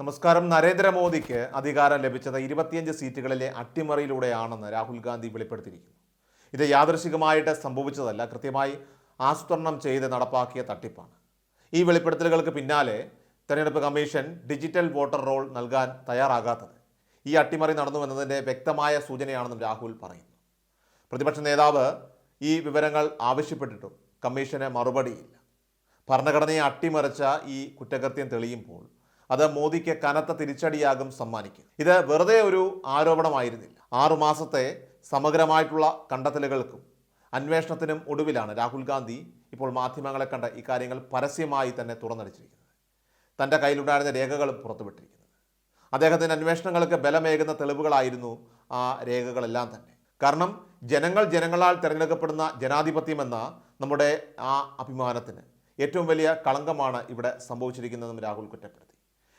നമസ്കാരം. നരേന്ദ്രമോദിക്ക് അധികാരം ലഭിച്ചത് ഇരുപത്തിയഞ്ച് സീറ്റുകളിലെ അട്ടിമറിയിലൂടെയാണെന്ന് രാഹുൽ ഗാന്ധി വെളിപ്പെടുത്തിയിരിക്കുന്നു. ഇത് യാദൃശികമായിട്ട് സംഭവിച്ചതല്ല കൃത്യമായി ആസൂത്രണം ചെയ്ത് നടപ്പാക്കിയ തട്ടിപ്പാണ്. ഈ വെളിപ്പെടുത്തലുകൾക്ക് പിന്നാലെ തെരഞ്ഞെടുപ്പ് കമ്മീഷൻ ഡിജിറ്റൽ വോട്ടർ റോൾ നൽകാൻ തയ്യാറാകാത്തത് ഈ അട്ടിമറി നടന്നു എന്നതിന്റെ വ്യക്തമായ സൂചനയാണെന്നും രാഹുൽ പറയുന്നു. പ്രതിപക്ഷ നേതാവ് ഈ വിവരങ്ങൾ ആവശ്യപ്പെട്ടിട്ടും കമ്മീഷന് മറുപടിയില്ല. ഭരണഘടനയെ അട്ടിമറിച്ച ഈ കുറ്റകൃത്യം തെളിയുമ്പോൾ അത് മോദിക്ക് കനത്ത തിരിച്ചടിയാകും സമ്മാനിക്കും. ഇത് വെറുതെ ഒരു ആരോപണമായിരുന്നില്ല. ആറുമാസത്തെ സമഗ്രമായിട്ടുള്ള കണ്ടെത്തലുകൾക്കും അന്വേഷണത്തിനും ഒടുവിലാണ് രാഹുൽ ഗാന്ധി ഇപ്പോൾ മാധ്യമങ്ങളെ കണ്ട് ഇക്കാര്യങ്ങൾ പരസ്യമായി തന്നെ തുറന്നടിച്ചിരിക്കുന്നത്. തന്റെ കയ്യിലുണ്ടായിരുന്ന രേഖകളും പുറത്തുവിട്ടിരിക്കുന്നത്. അദ്ദേഹത്തിന്റെ അന്വേഷണങ്ങൾക്ക് ബലമേകുന്ന തെളിവുകളായിരുന്നു ആ രേഖകളെല്ലാം തന്നെ. കാരണം ജനങ്ങൾ ജനങ്ങളാൽ തിരഞ്ഞെടുക്കപ്പെടുന്ന ജനാധിപത്യമെന്ന നമ്മുടെ ആ അഭിമാനത്തിന് ഏറ്റവും വലിയ കളങ്കമാണ് ഇവിടെ സംഭവിച്ചിരിക്കുന്നതെന്നും രാഹുൽ കുറ്റപ്പെടുത്തി.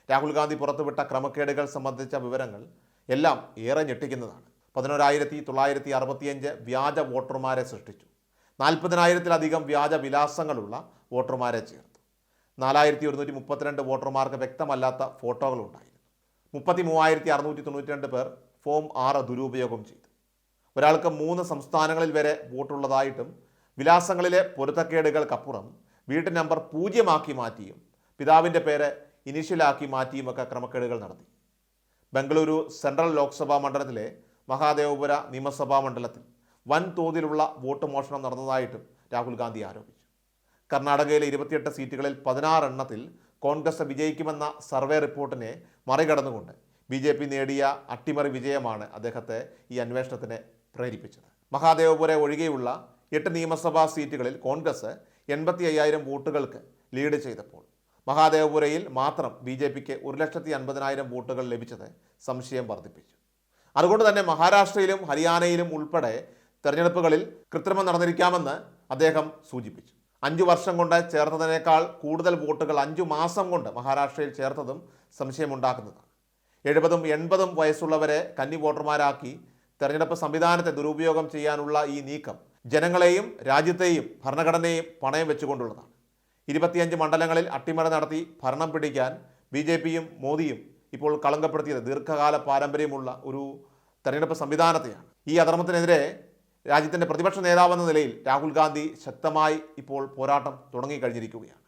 രാഹുൽ ഗാന്ധി പുറത്തുവിട്ട ക്രമക്കേടുകൾ സംബന്ധിച്ച വിവരങ്ങൾ എല്ലാം ഏറെ ഞെട്ടിക്കുന്നതാണ്. പതിനോരായിരത്തി തൊള്ളായിരത്തി അറുപത്തിയഞ്ച് വ്യാജ വോട്ടർമാരെ സൃഷ്ടിച്ചു. നാൽപ്പതിനായിരത്തിലധികം വ്യാജ വിലാസങ്ങളുള്ള വോട്ടർമാരെ ചേർത്തു. നാലായിരത്തി ഒരുന്നൂറ്റി മുപ്പത്തിരണ്ട് വോട്ടർമാർക്ക് വ്യക്തമല്ലാത്ത ഫോട്ടോകളുണ്ടായിരുന്നു. മുപ്പത്തി മൂവായിരത്തി അറുന്നൂറ്റി തൊണ്ണൂറ്റി രണ്ട് പേർ ഫോം ആറ് ദുരുപയോഗം ചെയ്തു. ഒരാൾക്ക് മൂന്ന് സംസ്ഥാനങ്ങളിൽ വരെ വോട്ടുള്ളതായിട്ടും വിലാസങ്ങളിലെ പൊരുത്തക്കേടുകൾക്കപ്പുറം വീട്ടു നമ്പർ പൂജ്യമാക്കി മാറ്റിയും പിതാവിന്റെ പേര് ഇനിഷ്യലാക്കി മാറ്റിയുമൊക്കെ ക്രമക്കേടുകൾ നടത്തി. ബംഗളൂരു സെൻട്രൽ ലോക്സഭാ മണ്ഡലത്തിലെ മഹാദേവപുര നിയമസഭാ മണ്ഡലത്തിൽ വൻ തോതിലുള്ള വോട്ട് മോഷണം നടന്നതായിട്ടും രാഹുൽ ഗാന്ധി ആരോപിച്ചു. കർണാടകയിലെ ഇരുപത്തിയെട്ട് സീറ്റുകളിൽ പതിനാറ് എണ്ണത്തിൽ കോൺഗ്രസ് വിജയിക്കുമെന്ന സർവേ റിപ്പോർട്ടിനെ മറികടന്നുകൊണ്ട് ബി ജെ പി നേടിയ അട്ടിമറി വിജയമാണ് അദ്ദേഹത്തെ ഈ അന്വേഷണത്തിന് പ്രേരിപ്പിച്ചത്. മഹാദേവപുര ഒഴികെയുള്ള എട്ട് നിയമസഭാ സീറ്റുകളിൽ കോൺഗ്രസ് എൺപത്തി അയ്യായിരം വോട്ടുകൾക്ക് ലീഡ് ചെയ്തപ്പോൾ മഹാദേവപുരയിൽ മാത്രം ബി ജെ പിക്ക് ഒരു ലക്ഷത്തി അൻപതിനായിരം വോട്ടുകൾ ലഭിച്ചത് സംശയം വർദ്ധിപ്പിച്ചു. അതുകൊണ്ട് തന്നെ മഹാരാഷ്ട്രയിലും ഹരിയാനയിലും ഉൾപ്പെടെ തെരഞ്ഞെടുപ്പുകളിൽ കൃത്രിമം നടന്നിരിക്കാമെന്ന് അദ്ദേഹം സൂചിപ്പിച്ചു. അഞ്ചു വർഷം കൊണ്ട് ചേർത്തതിനേക്കാൾ കൂടുതൽ വോട്ടുകൾ അഞ്ചു മാസം കൊണ്ട് മഹാരാഷ്ട്രയിൽ ചേർത്തതും സംശയമുണ്ടാക്കുന്നതാണ്. എഴുപതും എൺപതും വയസ്സുള്ളവരെ കന്നി വോട്ടർമാരാക്കി തെരഞ്ഞെടുപ്പ് സംവിധാനത്തെ ദുരുപയോഗം ചെയ്യാനുള്ള ഈ നീക്കം ജനങ്ങളെയും രാജ്യത്തെയും ഭരണഘടനയെയും പണയം വെച്ചുകൊണ്ടുള്ളതാണ്. ഇരുപത്തിയഞ്ച് മണ്ഡലങ്ങളിൽ അട്ടിമറി നടത്തി ഭരണം പിടിക്കാൻ ബി ജെ പിയും മോദിയും ഇപ്പോൾ കളങ്കപ്പെടുത്തിയത് ദീർഘകാല പാരമ്പര്യമുള്ള ഒരു തെരഞ്ഞെടുപ്പ് സംവിധാനത്തെയാണ്. ഈ അധർമ്മത്തിനെതിരെ രാജ്യത്തിന്റെ പ്രതിപക്ഷ നേതാവെന്ന നിലയിൽ രാഹുൽ ഗാന്ധി ശക്തമായി ഇപ്പോൾ പോരാട്ടം തുടങ്ങിക്കഴിഞ്ഞിരിക്കുകയാണ്.